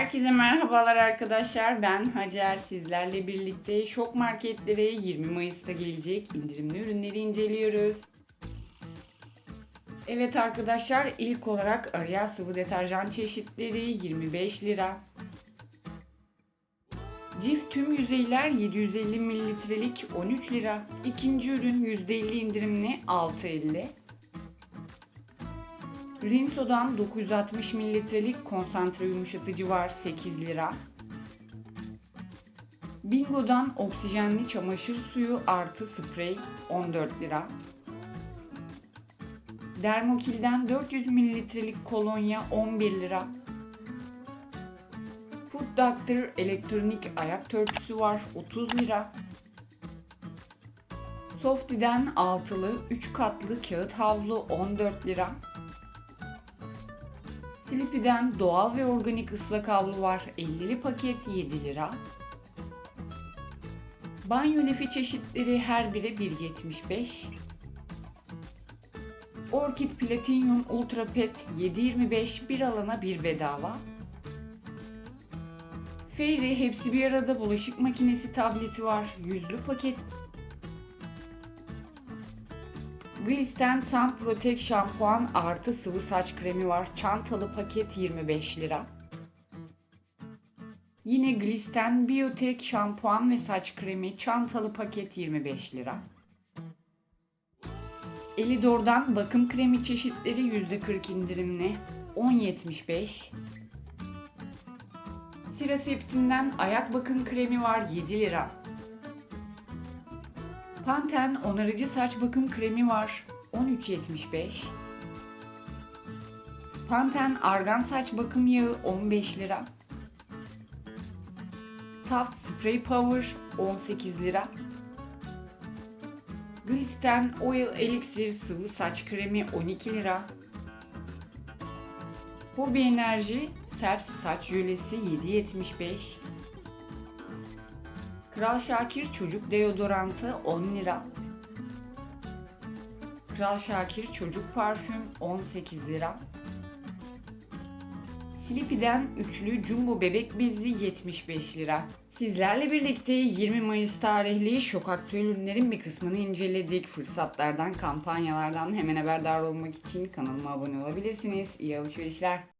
Herkese merhabalar arkadaşlar. Ben Hacer. Sizlerle birlikte şok marketlere 20 Mayıs'ta gelecek indirimli ürünleri inceliyoruz. Evet arkadaşlar ilk olarak Ariel sıvı deterjan çeşitleri 25 lira. Cif tüm yüzeyler 750 mililitrelik 13 lira. İkinci ürün %50 indirimli 6.50. Rinso'dan 960 mililitrelik konsantre yumuşatıcı var 8 lira. Bingo'dan oksijenli çamaşır suyu artı sprey 14 lira. Dermokil'den 400 mililitrelik kolonya 11 lira. Food Doctor elektronik ayak törpüsü var 30 lira. Softy'den altılı 3 katlı kağıt havlu 14 lira. Sleepy'den doğal ve organik ıslak havlu var 50'li paket 7 lira. Banyo lefi çeşitleri her biri 1.75. Orchid Platinum Ultra Pet 7.25 bir alana bir bedava. Fairy hepsi bir arada bulaşık makinesi tableti var. Yüzlü paket. Glisten Sun Protect şampuan artı sıvı saç kremi var. Çantalı paket 25 lira. Yine Glisten Biotek şampuan ve saç kremi çantalı paket 25 lira. Elidor'dan bakım kremi çeşitleri %40 indirimli 10.75. Siraseptin'den ayak bakım kremi var 7 lira. Panten onarıcı saç bakım kremi var 13.75. Panten argan saç bakım yağı 15 lira. Taft Spray Power 18 lira. Glisten Oil Elixir sıvı saç kremi 12 lira. Hobi Enerji sert saç jölesi 7.75. Kral Şakir çocuk deodorantı 10 lira. Kral Şakir çocuk parfüm 18 lira. Sleepy'den üçlü jumbo bebek bezi 75 lira. Sizlerle birlikte 20 Mayıs tarihli şok aktüel ürünlerin bir kısmını inceledik. Fırsatlardan, kampanyalardan hemen haberdar olmak için kanalıma abone olabilirsiniz. İyi alışverişler.